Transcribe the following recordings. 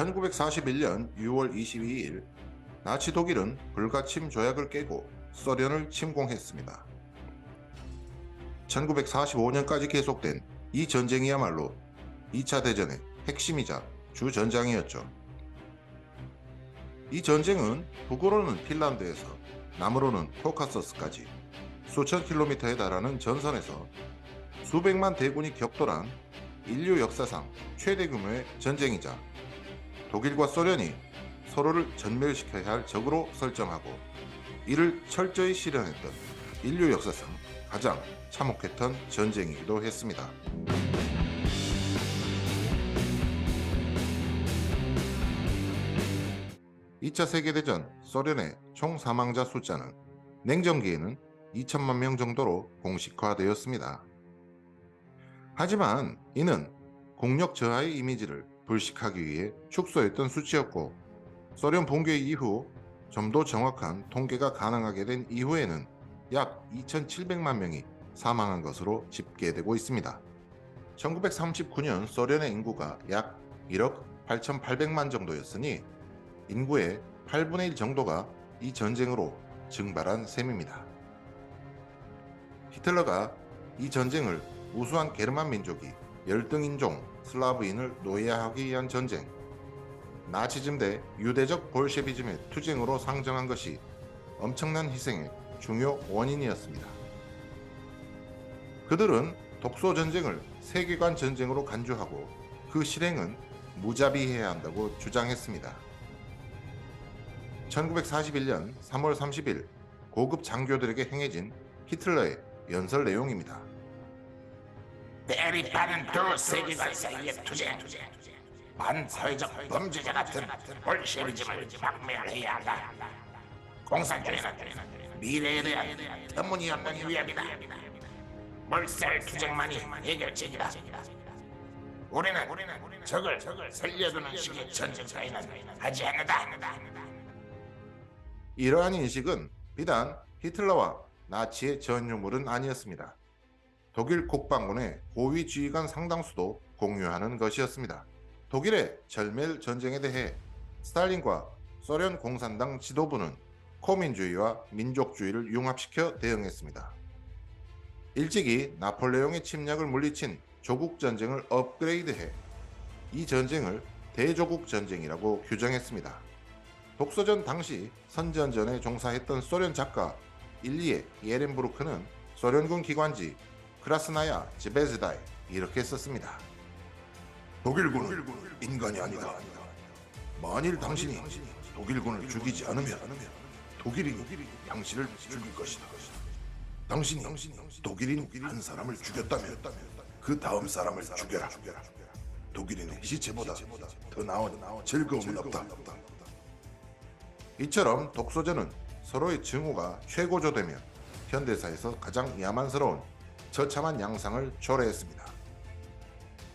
1941년 6월 22일 나치 독일은 불가침 조약을 깨고 소련을 침공했습니다. 1945년까지 계속된 이 전쟁이야말로 2차 대전의 핵심이자 주전장이었죠. 이 전쟁은 북으로는 핀란드에서 남으로는 코카서스까지 수천 킬로미터에 달하는 전선에서 수백만 대군이 격돌한 인류 역사상 최대 규모의 전쟁이자 독일과 소련이 서로를 전멸시켜야 할 적으로 설정하고 이를 철저히 실현했던 인류 역사상 가장 참혹했던 전쟁이기도 했습니다. 2차 세계대전 소련의 총 사망자 숫자는 냉전기에는 2천만 명 정도로 공식화되었습니다. 하지만 이는 공력 저하의 이미지를 불식하기 위해 축소했던 수치였고 소련 붕괴 이후 좀 더 정확한 통계가 가능하게 된 이후에는 약 2,700만 명이 사망한 것으로 집계되고 있습니다. 1939년 소련의 인구가 약 1억 8,800만 정도였으니 인구의 8분의 1 정도가 이 전쟁으로 증발한 셈입니다. 히틀러가 이 전쟁을 우수한 게르만 민족이 열등인종 슬라브인을 노예하기 위한 전쟁, 나치즘 대 유대적 볼셰비즘의 투쟁으로 상정한 것이 엄청난 희생의 중요 원인이었습니다. 그들은 독소 전쟁을 세계관 전쟁으로 간주하고 그 실행은 무자비해야 한다고 주장했습니다. 1941년 3월 30일 고급 장교들에게 행해진 히틀러의 연설 내용입니다. 대립하는 두 세계관 사이의 투쟁. 반사회적 범죄자 같은 볼셰비즘을 박멸해야 한다. 공산주의는 미래에 대한 터무니없는 위협이다. 몰살 투쟁만이 해결책이다. 우리는 적을 살려두는 식의 전쟁 사이는 하지 않는다. 이러한 인식은 비단 히틀러와 나치의 전유물은 아니었습니다. 독일 국방군의 고위 지휘관 상당수도 공유하는 것이었습니다. 독일의 절멜 전쟁에 대해 스탈린과 소련 공산당 지도부는 코민주의와 민족주의를 융합시켜 대응했습니다. 일찍이 나폴레옹의 침략을 물리친 조국 전쟁을 업그레이드해 이 전쟁을 대조국 전쟁이라고 규정했습니다. 독소전 당시 선전전에 종사했던 소련 작가 일리에 예렌부르크는 소련군 기관지 크라스나야 지베즈다에 이렇게 썼습니다. 독일군은 인간이 아니다. 만일 당신이 독일군을 죽이지 않으면 독일이 당신을 죽일 것이다. 당신이 독일인 한 사람을 죽였다면 그 다음 사람을 죽여라. 독일인의 시체보다 더 나은 즐거움은 없다. 이처럼 독소전은 서로의 증오가 최고조되며 현대사에서 가장 야만스러운 처참한 양상을 초래했습니다.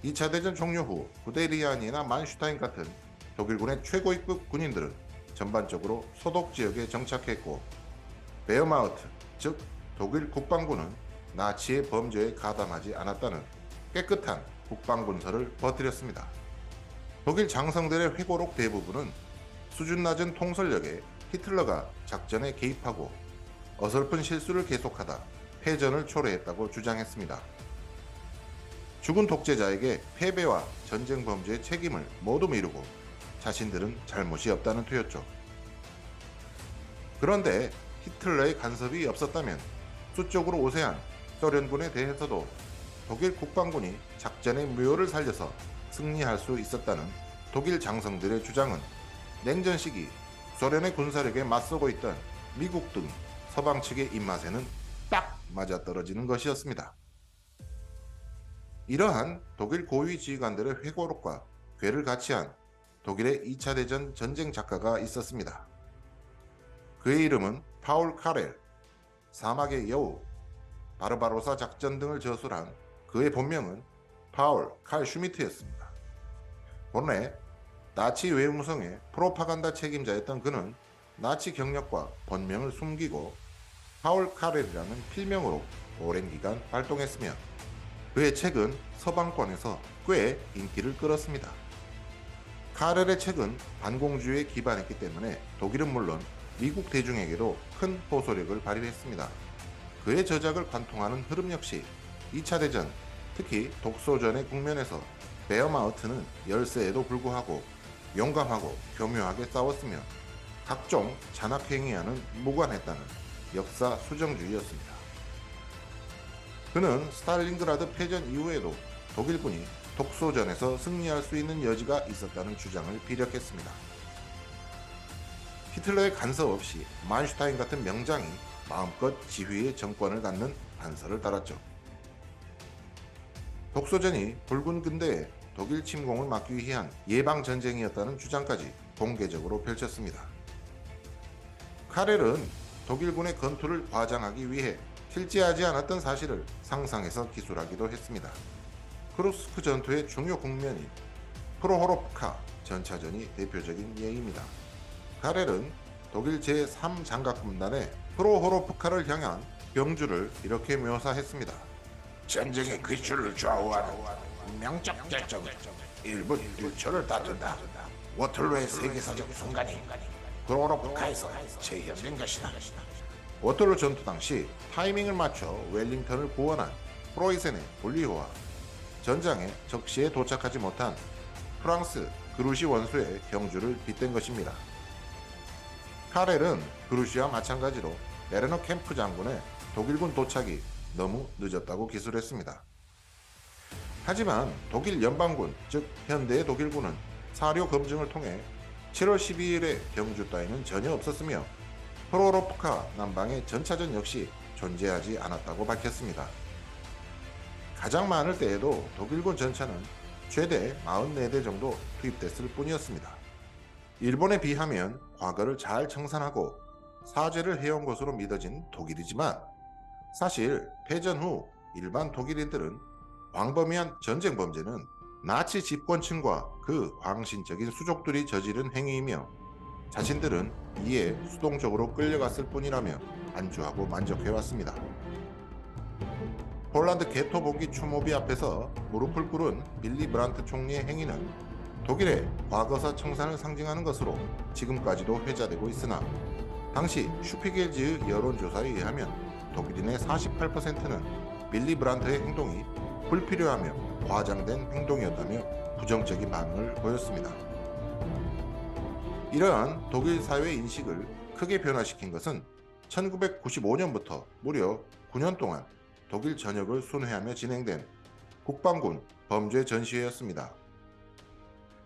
2차 대전 종료 후 구데리안이나 만슈타인 같은 독일군의 최고위급 군인들은 전반적으로 소독 지역에 정착했고 베어마우트, 즉 독일 국방부는 나치의 범죄에 가담하지 않았다는 깨끗한 국방문서를 퍼뜨렸습니다. 독일 장성들의 회고록 대부분은 수준 낮은 통솔력에 히틀러가 작전에 개입하고 어설픈 실수를 계속하다 패전을 초래했다고 주장했습니다. 죽은 독재자에게 패배와 전쟁 범죄의 책임을 모두 미루고 자신들은 잘못이 없다는 투였죠. 그런데 히틀러의 간섭이 없었다면 수적으로 우세한 소련군에 대해서도 독일 국방군이 작전의 묘를 살려서 승리할 수 있었다는 독일 장성들의 주장은 냉전 시기 소련의 군사력에 맞서고 있던 미국 등 서방 측의 입맛에는 딱 맞아떨어지는 것이었습니다. 이러한 독일 고위 지휘관들의 회고록과 괴를 같이 한 독일의 2차 대전 전쟁 작가가 있었습니다. 그의 이름은 파울 카렐, 사막의 여우, 바르바로사 작전 등을 저술한 그의 본명은 파울 칼 슈미트였습니다. 본래 나치 외무성의 프로파간다 책임자였던 그는 나치 경력과 본명을 숨기고 파울 카렐이라는 필명으로 오랜 기간 활동했으며 그의 책은 서방권에서 꽤 인기를 끌었습니다. 카렐의 책은 반공주의에 기반했기 때문에 독일은 물론 미국 대중에게도 큰 호소력을 발휘했습니다. 그의 저작을 관통하는 흐름 역시 2차 대전, 특히 독소전의 국면에서 베어마우트는 열세에도 불구하고 용감하고 교묘하게 싸웠으며 각종 잔악행위와는 무관했다는 역사 수정주의였습니다. 그는 스탈린그라드 패전 이후에도 독일군이 독소전에서 승리할 수 있는 여지가 있었다는 주장을 피력했습니다. 히틀러의 간섭 없이 만슈타인 같은 명장이 마음껏 지휘의 정권을 갖는 단서를 달았죠. 독소전이 붉은 근대에 독일 침공을 막기 위한 예방 전쟁이었다는 주장까지 공개적으로 펼쳤습니다. 카렐은 독일군의 건투를 과장하기 위해 실제하지 않았던 사실을 상상해서 기술하기도 했습니다. 크루스크 전투의 중요 국면인 프로호로프카 전차전이 대표적인 예입니다. 카렐은 독일 제3장갑군단의 프로호로프카를 향한 병주를 이렇게 묘사했습니다. 전쟁의 귀출을 좌우하는 명적 결정은 1분 1초를 다툰다. 워털로의 세계사적 순간이 그로로프카에서 재현된 것이다. 워털로 전투 당시 타이밍을 맞춰 웰링턴을 구원한 프로이센의 분리호와 전장에 적시에 도착하지 못한 프랑스 그루시 원수의 경주를 빗댄 것입니다. 카렐은 그루시와 마찬가지로 베르너 캠프 장군의 독일군 도착이 너무 늦었다고 기술했습니다. 하지만 독일 연방군, 즉 현대의 독일군은 사료 검증을 통해 7월 12일에 경주 따위는 전혀 없었으며 프로로프카 남방의 전차전 역시 존재하지 않았다고 밝혔습니다. 가장 많을 때에도 독일군 전차는 최대 44대 정도 투입됐을 뿐이었습니다. 일본에 비하면 과거를 잘 청산하고 사죄를 해온 것으로 믿어진 독일이지만 사실 패전 후 일반 독일인들은 광범위한 전쟁 범죄는 나치 집권층과 그 광신적인 수족들이 저지른 행위이며 자신들은 이에 수동적으로 끌려갔을 뿐이라며 안주하고 만족해왔습니다. 폴란드 게토 봉기 추모비 앞에서 무릎을 꿇은 빌리 브란트 총리의 행위는 독일의 과거사 청산을 상징하는 것으로 지금까지도 회자되고 있으나 당시 슈피겔지의 여론조사에 의하면 독일인의 48%는 빌리 브란트의 행동이 불필요하며 과장된 행동이었다며 부정적인 반응을 보였습니다. 이러한 독일 사회의 인식을 크게 변화시킨 것은 1995년부터 무려 9년 동안 독일 전역을 순회하며 진행된 국방군 범죄 전시회였습니다.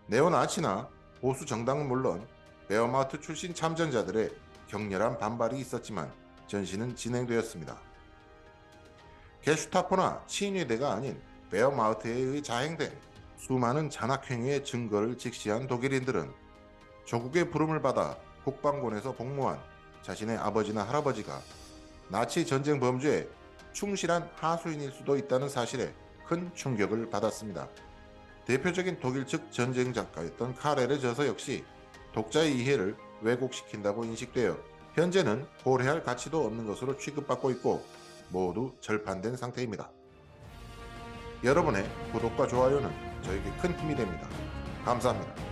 네오나치나 보수 정당은 물론 베어마우트 출신 참전자들의 격렬한 반발이 있었지만 전시는 진행되었습니다. 게슈타포나 친위대가 아닌 베어마우트에 의해 자행된 수많은 잔악행위의 증거를 직시한 독일인들은 조국의 부름을 받아 국방군에서 복무한 자신의 아버지나 할아버지가 나치 전쟁 범죄에 충실한 하수인일 수도 있다는 사실에 큰 충격을 받았습니다. 대표적인 독일 측 전쟁 작가였던 카렐의 저서 역시 독자의 이해를 왜곡시킨다고 인식되어 현재는 고려할 가치도 없는 것으로 취급받고 있고 모두 절판된 상태입니다. 여러분의 구독과 좋아요는 저에게 큰 힘이 됩니다. 감사합니다.